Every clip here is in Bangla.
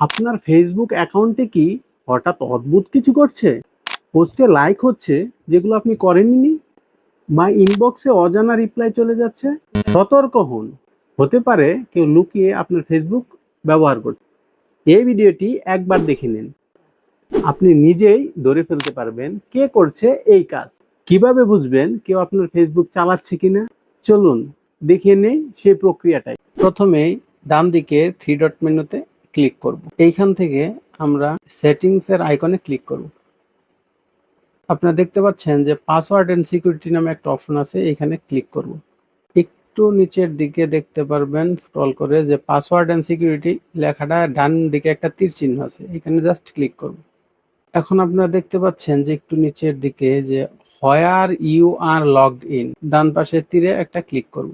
আপনার ফেসবুক অ্যাকাউন্টে কি হঠাৎ অদ্ভুত কিছু করছে পোস্টে লাইক হচ্ছে, যেগুলো আপনি করেননি? বা ইনবক্সে অজানা রিপ্লাই চলে যাচ্ছে। সতর্ক হন। হতে পারে কেউ লুকিয়ে আপনার ফেসবুক ব্যবহার করছে এই ভিডিওটি একবার দেখে নিন। আপনি নিজেই ধরে ফেলতে পারবেন কে করছে এই কাজ। কীভাবে বুঝবেন কেউ আপনার ফেসবুক চালাচ্ছে কিনা? চলুন দেখিয়ে নেই সেই প্রক্রিয়াটাই। প্রথমেই ডান দিকে থ্রি ডট মেনুতে ক্লিক করব। এইখান থেকে আমরা সেটিংস এর আইকনে ক্লিক করব। আপনারা দেখতে পাচ্ছেন যে পাসওয়ার্ড এন্ড সিকিউরিটি নামে একটা অপশন আছে এখানে ক্লিক করব। একটু নিচের দিকে দেখতে পারবেন স্ক্রল করে যে পাসওয়ার্ড এন্ড সিকিউরিটি লেখাটা ডান দিকে একটা তীর চিহ্ন আছে, এখানে জাস্ট ক্লিক করব। এখন আপনারা দেখতে পাচ্ছেন যে একটু নিচের দিকে যে where you are logged in ডান পাশে তীরে একটা ক্লিক করব।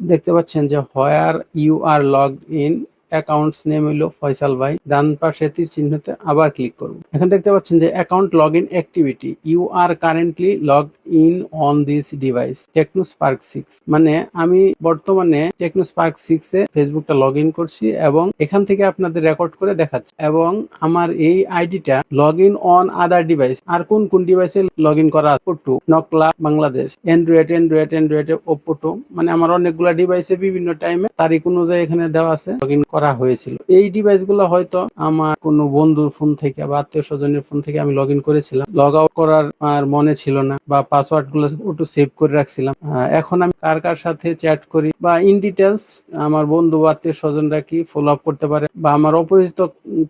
দেখতে পাচ্ছেন যে where you are logged in accounts name হলো ফয়সাল ভাই। ডান পাশে তীর চিহ্নতে আবার ক্লিক করব। এখন দেখতে পাচ্ছেন যে account log in activity you are currently log in on this device Tecno Spark six মানে আমি বর্তমানে টেকনো স্পার্ক সিক্স এ ফেসবুকটা লগ ইন করছি এবং এখান থেকে আপনাদের রেকর্ড করে দেখাচ্ছি। এবং আমার এই আইডিটা log in on other device আর কোন কোন ডিভাইসে লগ ইন করা Oppo two Nakla Bangladesh android android android Oppo two মানে আমার অনেকগুলা ডিভাইসে বিভিন্ন টাইমে তারিখ অনুযায়ী এখানে দেওয়া আছে। লগ ইন করা হয়েছিল। এই ডিভাইসগুলো হয়তো আমার কোনো বন্ধুর ফোন থেকে বা আত্মীয় স্বজনের ফোন থেকে আমি লগ ইন করেছিলাম। লগ আউট করার আর মনে ছিল না বা পাসওয়ার্ডগুলো একটু সেভ করে রাখছিলাম। এখন আমি কার কার সাথে চ্যাট করি বা ইন ডিটেলস আমার বন্ধু বা আত্মীয় স্বজনরা কি ফলো আপ করতে পারে বা আমার অপরিচিত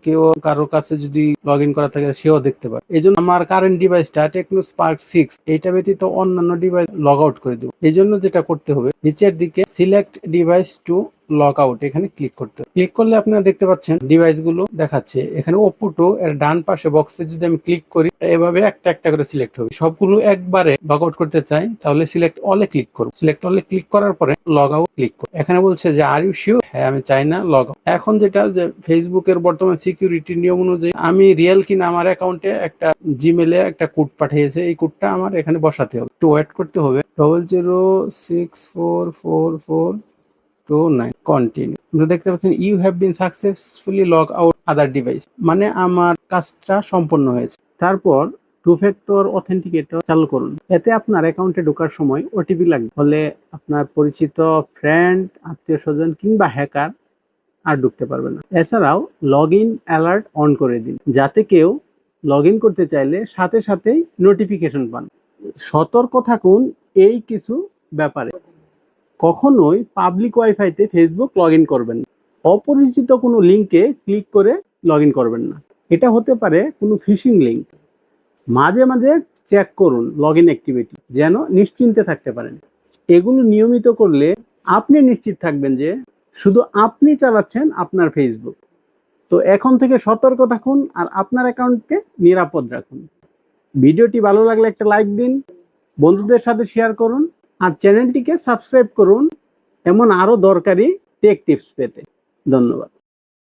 কেউ কারোর কাছে যদি লগ ইন করা থাকে সেও দেখতে পারে। এই জন্য আমার কারেন্ট ডিভাইসটা টেকনো স্পার্ক সিক্স এইটা ব্যতীত অন্যান্য ডিভাইস লগ আউট করে দেবো। এই জন্য যেটা করতে হবে, নিচের দিকে select device to lock out এখানে ক্লিক করতে ক্লিক করলে আপনারা দেখতে পাচ্ছেন ডিভাইসগুলো দেখাচ্ছে। এখানে ওপো টু এর ডান পাশে বক্সে যদি আমি ক্লিক করি, এভাবে একটা একটা করে সিলেক্ট হবে। সবগুলো একবারে লগ আউট করতে চাই, তাহলে সিলেক্ট অলে ক্লিক করব। সিলেক্ট অলে ক্লিক করার পরে লগ আউট ক্লিক করব। এখানে বলছে যে আর ইউ শিওর হ্যাঁ আমি চাই না লগ আউট এখন যেটা যে ফেসবুকের বর্তমান সিকিউরিটি নিয়ম অনুযায়ী, আমি রিয়েল কিনা আমার অ্যাকাউন্টে একটা জিমেলে একটা কোড পাঠিয়েছে, এই কোডটা আমার এখানে বসাতে হবে। একটু ওয়েট করতে হবে। Double zero six four four four two nine continue দেখতে পাচ্ছেন you have been successfully log out other device মানে আমার কাজটা সম্পন্ন হয়েছে। তারপর টু ফ্যাক্টর অথেন্টিকেটর চালু করুন। এতে আপনার অ্যাকাউন্টে ঢোকার সময় ওটিপি লাগবে। ফলে আপনার পরিচিত ফ্রেন্ড আত্মীয় স্বজন কিংবা হ্যাকার আর ঢুকতে পারবে না। এছাড়াও লগ ইন অ্যালার্ট অন করে দিন। যাতে কেউ লগ ইন করতে চাইলে সাথে সাথেই নোটিফিকেশন পান। সতর্ক থাকুন এই কিছু ব্যাপারে। কখনোই পাবলিক ওয়াইফাইতে ফেসবুক লগ ইন করবেন না। অপরিচিত কোনো লিঙ্কে ক্লিক করে লগ ইন করবেন না। এটা হতে পারে কোনো ফিশিং লিঙ্ক মাঝে মাঝে চেক করুন লগ ইন অ্যাক্টিভিটি যেন নিশ্চিন্তে থাকতে পারেন। এগুলো নিয়মিত করলে আপনি নিশ্চিত থাকবেন যে শুধু আপনি চালাচ্ছেন আপনার ফেসবুক তো এখন থেকে সতর্ক থাকুন আর আপনার অ্যাকাউন্টকে নিরাপদ রাখুন। ভিডিওটি ভালো লাগলে একটা লাইক দিন। বন্ধুদের সাথে শেয়ার করুন। আর চ্যানেলটিকে সাবস্ক্রাইব করুন। এমন আরও দরকারি টেক টিপস পেতে। ধন্যবাদ।